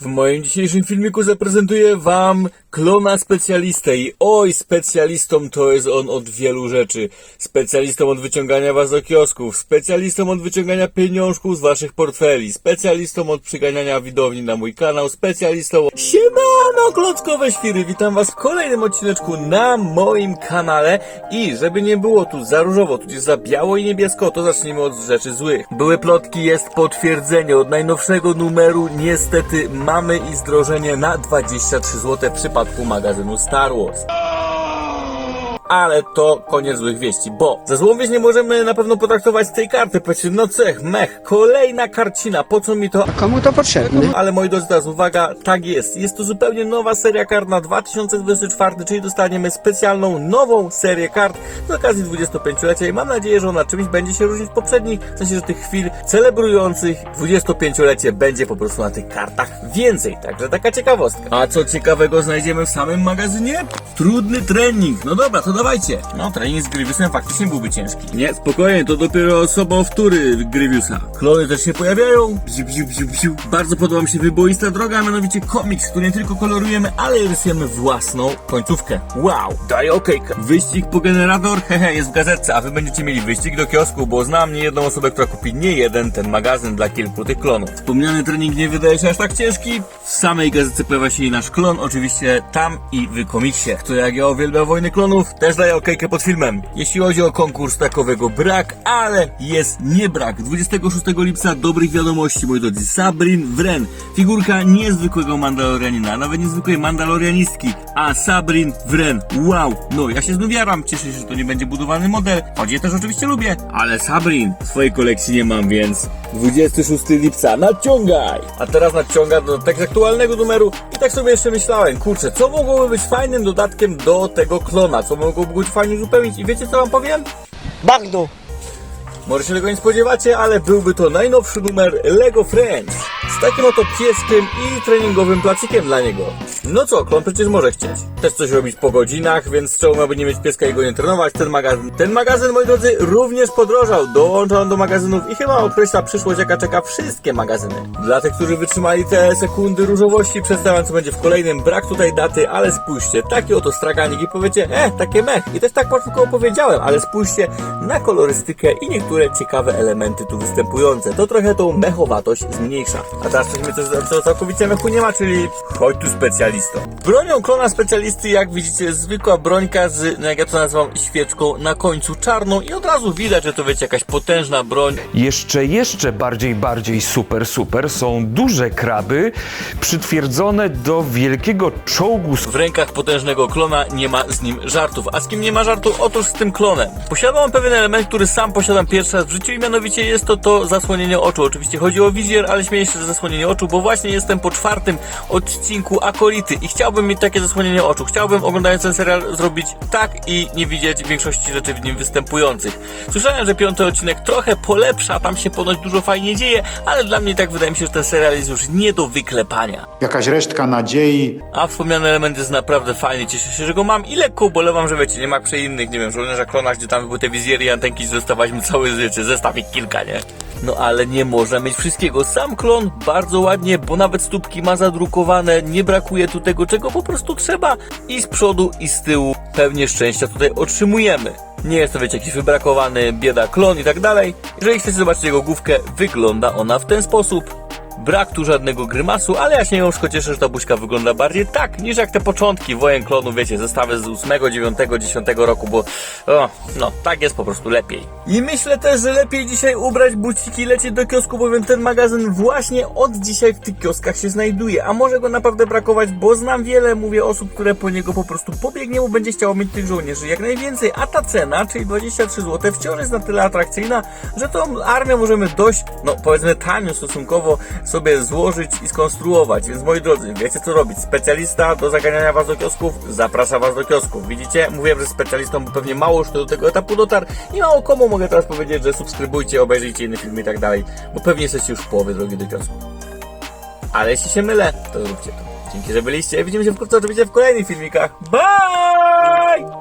W moim dzisiejszym filmiku zaprezentuję wam klona specjalistę i oj, specjalistą to jest on od wielu rzeczy. Specjalistą od wyciągania was do kiosków, specjalistą od wyciągania pieniążków z waszych portfeli, specjalistą od przyganiania widowni na mój kanał, specjalistą. Siemano, klockowe świry, witam was w kolejnym odcineczku na moim kanale i żeby nie było tu za różowo, tu jest za biało i niebiesko, to zacznijmy od rzeczy złych. Były plotki, jest potwierdzenie od najnowszego numeru, niestety mamy i zdrożenie na 23 zł w przypadku magazynu Star Wars. Ale to koniec złych wieści, bo za złą wieść nie możemy na pewno potraktować tej karty. Powiedzcie, no cech, mech, kolejna karcina, po co mi to? Komu to potrzebne? Ale moi drodzy, teraz uwaga, tak jest. Jest to zupełnie nowa seria kart na 2024, czyli dostaniemy specjalną, nową serię kart z okazji 25-lecia i mam nadzieję, że ona czymś będzie się różnić od poprzednich, w sensie, że tych chwil celebrujących 25-lecie będzie po prostu na tych kartach więcej, także taka ciekawostka. A co ciekawego znajdziemy w samym magazynie? Trudny trening. No dobra, to dawajcie. No, trening z Grievousem faktycznie byłby ciężki. Nie, spokojnie, to dopiero sobowtóry Grievousa. Klony też się pojawiają. Bziu, bziu, bziu, bziu. Bardzo podoba mi się wyboista droga, a mianowicie komiks, który nie tylko kolorujemy, ale rysujemy własną końcówkę. Wow, daj okejkę. Wyścig po generator, hehe, jest w gazetce, a wy będziecie mieli wyścig do kiosku, bo znam nie jedną osobę, która kupi nie jeden ten magazyn dla kilku tych klonów. Wspomniany trening nie wydaje się aż tak ciężki. W samej gazetce pojawia się i nasz klon, oczywiście tam i w komiksie, który jak ja uwielbiam Wojny Klonów, też daje okejkę pod filmem. Jeśli chodzi o konkurs, takowego brak, ale jest nie brak. 26 lipca dobrych wiadomości, moi drodzy. Sabrin Wren, figurka niezwykłego Mandalorianina, nawet niezwykłej Mandalorianistki, a Sabrin Wren, wow, no ja się znów cieszę się, że to nie będzie budowany model, choć je też oczywiście lubię, ale Sabrin w swojej kolekcji nie mam, więc 26 lipca, nadciągaj! A teraz nadciąga do tekst aktualnego numeru i tak sobie jeszcze myślałem, kurczę, co mogłoby być fajnym dodatkiem do tego klona, co mogłoby być fajnie uzupełnić i wiecie co wam powiem? Bagno! Może się tego nie spodziewacie, ale byłby to najnowszy numer Lego Friends. Takim oto pieskiem i treningowym placikiem dla niego. No co, klon przecież może chcieć. Też coś robić po godzinach, więc czemu miałby nie mieć pieska i go nie trenować? Ten magazyn, ten magazyn, moi drodzy, również podrożał. Dołącza on do magazynów i chyba określa przyszłość, jaka czeka wszystkie magazyny. Dla tych, którzy wytrzymali te sekundy różowości, przedstawiam, co będzie w kolejnym. Brak tutaj daty, ale spójrzcie, taki oto straganik i powiecie, e, takie mech. I też tak tylko opowiedziałem, ale spójrzcie na kolorystykę i niektóre ciekawe elementy tu występujące. To trochę tą mechowatość zmniejsza. A teraz coś mi coś, co całkowicie mechu nie ma, czyli chodź tu specjalisto. Bronią klona specjalisty, jak widzicie, jest zwykła brońka z, no jak ja to nazywam, świeczką na końcu czarną i od razu widać, że to wiecie, jakaś potężna broń. Jeszcze, jeszcze bardziej, bardziej super, super są duże kraby przytwierdzone do wielkiego czołgu W rękach potężnego klona nie ma z nim żartów. A z kim nie ma żartu? Otóż z tym klonem. Posiadam on pewien element, który sam posiadam pierwszy raz w życiu i mianowicie jest to to zasłonienie oczu. Oczywiście chodzi o wizjer, ale śmieję się, że zasłonienie oczu, bo właśnie jestem po czwartym odcinku Akolity i chciałbym mieć takie zasłonienie oczu. Chciałbym oglądając ten serial zrobić tak i nie widzieć większości rzeczy w nim występujących. Słyszałem, że piąty odcinek trochę polepsza, tam się ponoć dużo fajnie dzieje, ale dla mnie tak wydaje mi się, że ten serial jest już nie do wyklepania. jakaś resztka nadziei. A wspomniany element jest naprawdę fajny, cieszę się, że go mam i lekko ubolewam, że wiecie, nie ma przy innych, nie wiem, żołnierza klonach, gdzie tam były te wizjery i antenki, dostawaliśmy całe życie, zestaw ich kilka, nie? No ale nie można mieć wszystkiego. Sam klon bardzo ładnie, bo nawet stópki ma zadrukowane, nie brakuje tu tego, czego po prostu trzeba i z przodu i z tyłu pewnie szczęścia tutaj otrzymujemy. Nie jest to, wiecie, jakiś wybrakowany bieda klon i tak dalej. Jeżeli chcecie zobaczyć jego główkę, wygląda ona w ten sposób. Brak tu żadnego grymasu, ale ja się mimo wszystko cieszę, że ta buźka wygląda bardziej tak, niż jak te początki wojen klonu, wiecie, zestawy z 8, 9, 10 roku, bo o, no, tak jest po prostu lepiej. I myślę też, że lepiej dzisiaj ubrać buciki lecieć do kiosku, bowiem ten magazyn właśnie od dzisiaj w tych kioskach się znajduje, a może go naprawdę brakować, bo znam wiele, mówię, osób, które po niego po prostu pobiegnie, bo będzie chciało mieć tych żołnierzy jak najwięcej, a ta cena, czyli 23 zł, wciąż jest na tyle atrakcyjna, że tą armię możemy dość, no powiedzmy tanio stosunkowo sobie złożyć i skonstruować. Więc moi drodzy, wiecie co robić. Specjalista do zaganiania was do kiosków zaprasza was do kiosków. Widzicie? Mówiłem, że specjalistą, bo pewnie mało już do tego etapu dotarł i mało komu mogę teraz powiedzieć, że subskrybujcie, obejrzyjcie inne filmy i tak dalej, bo pewnie jesteście już w połowie drogi do kiosku. Ale jeśli się mylę, to róbcie to. Dzięki, że byliście. Widzimy się wkrótce oczywiście w kolejnych filmikach. Bye!